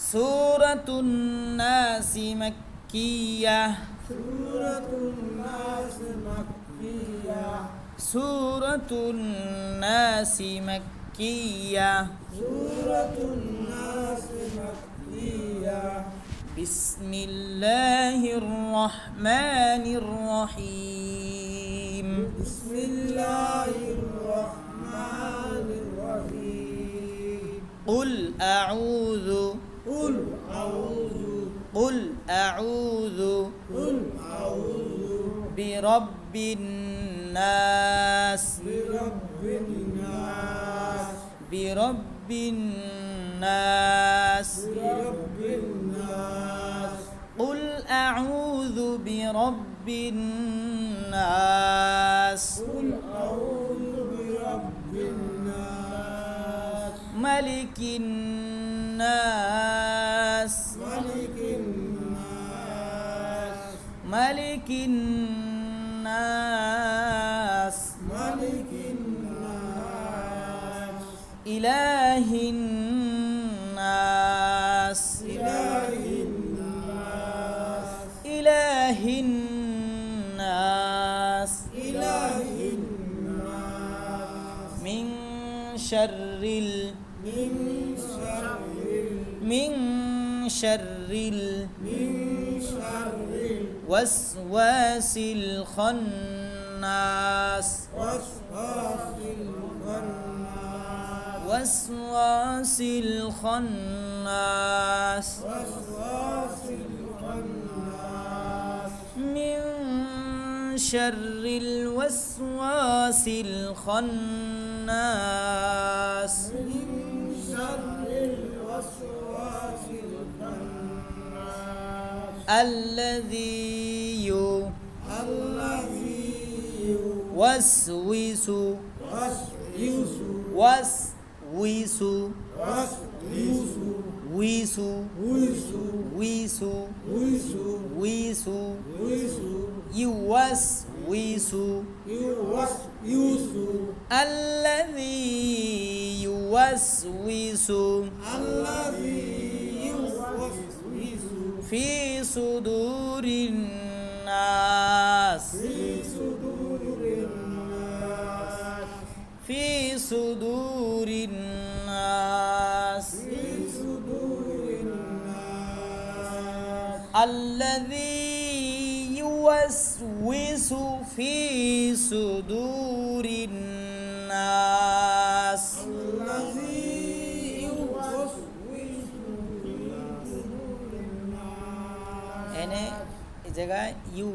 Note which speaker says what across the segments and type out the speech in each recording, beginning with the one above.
Speaker 1: سورة الناس مكية.
Speaker 2: سورة الناس مكية.
Speaker 1: سورة الناس مكية
Speaker 2: سورة الناس مكية
Speaker 1: بسم الله الرحمن الرحيم
Speaker 2: بسم الله الرحمن الرحيم.
Speaker 1: قل أعوذ
Speaker 2: قل أعوذ
Speaker 1: قل أعوذ
Speaker 2: قل أعوذ
Speaker 1: برب الناس
Speaker 2: برب الناس
Speaker 1: برب الناس
Speaker 2: برب الناس
Speaker 1: قل أعوذ برب الناس
Speaker 2: قل أعوذ برب الناس
Speaker 1: ملك الناس
Speaker 2: ملك الناس.
Speaker 1: ملك الناس.
Speaker 2: ملك الناس.
Speaker 1: إله الناس.
Speaker 2: إله الناس.
Speaker 1: إله الناس.
Speaker 2: إله الناس.
Speaker 1: من شر
Speaker 2: من شر
Speaker 1: من شر ال وسواس الخناس.
Speaker 2: وسواس الخناس.
Speaker 1: وسواس الخناس من شر الوسواس الخناس.
Speaker 2: من شر الوسواس
Speaker 1: الذي يو-
Speaker 2: الذي
Speaker 1: يوسوس
Speaker 2: يوسوس
Speaker 1: وسوس
Speaker 2: وسوس
Speaker 1: ويسو
Speaker 2: ويسو
Speaker 1: ويسو
Speaker 2: ويسو
Speaker 1: ويسو
Speaker 2: ويسو
Speaker 1: يوسوس
Speaker 2: يوس يوسو
Speaker 1: الذي يوسوس
Speaker 2: الذي يوسوس
Speaker 1: في صدور الناس.
Speaker 2: في صدور الناس.
Speaker 1: في صدور الناس
Speaker 2: في صدور الناس
Speaker 1: الذي يوسوس في صدور الناس. জায়গায় ইউ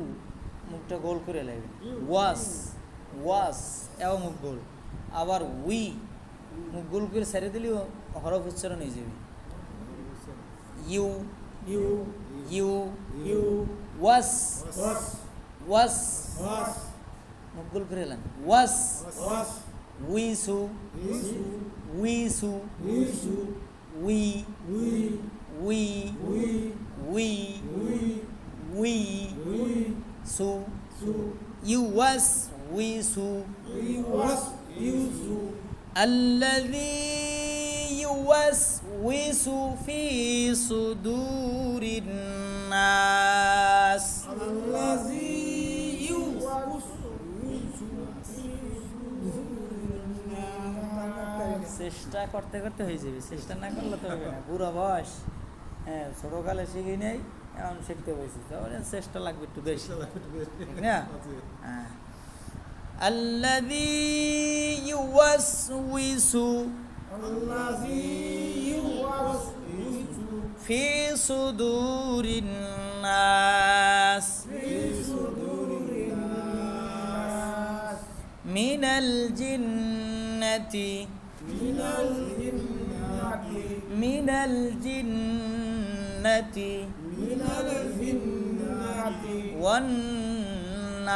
Speaker 1: মুখটা গোল করে লাগবে। ওয়াস ওয়াস এও মুখ গোল। আবার উই মুখ গোল করে ছেড়ে দিলেও হরফ উচ্চারণ হয়ে যাবে। ইউ
Speaker 2: You,
Speaker 1: ইউ
Speaker 2: you,
Speaker 1: ওয়াস ওয়াস মুখ গোল করে এলেন ওয়াস উইসু উইসু
Speaker 2: Isu,
Speaker 1: উই উই উই
Speaker 2: we,
Speaker 1: উই
Speaker 2: we,
Speaker 1: সু
Speaker 2: su,
Speaker 1: ইউ ওয়াস উইসু
Speaker 2: we was, Isu,
Speaker 1: الذي يوسوس في صدور الناس
Speaker 2: الذي يوسوس في الناس
Speaker 1: চেষ্টা করতে করতে হয়ে যাবে চেষ্টা না করলে তো হবে না বুড়ো বয়স হ্যাঁ ছোটোকালে শিখি নেই এখন শিখতে বসেছি তাহলে চেষ্টা লাগবে একটু বেশি ঠিক না হ্যাঁ الذي يوسوس
Speaker 2: الذي يوسوس
Speaker 1: في صدور الناس
Speaker 2: في صدور الناس
Speaker 1: من الجنة
Speaker 2: من الجنة
Speaker 1: من الجنة
Speaker 2: من الجنة.
Speaker 1: والناس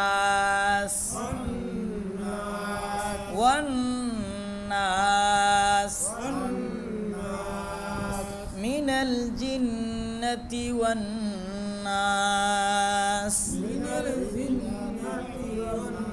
Speaker 2: والناس.
Speaker 1: من الجنة
Speaker 2: والناس
Speaker 1: من الجنة والناس.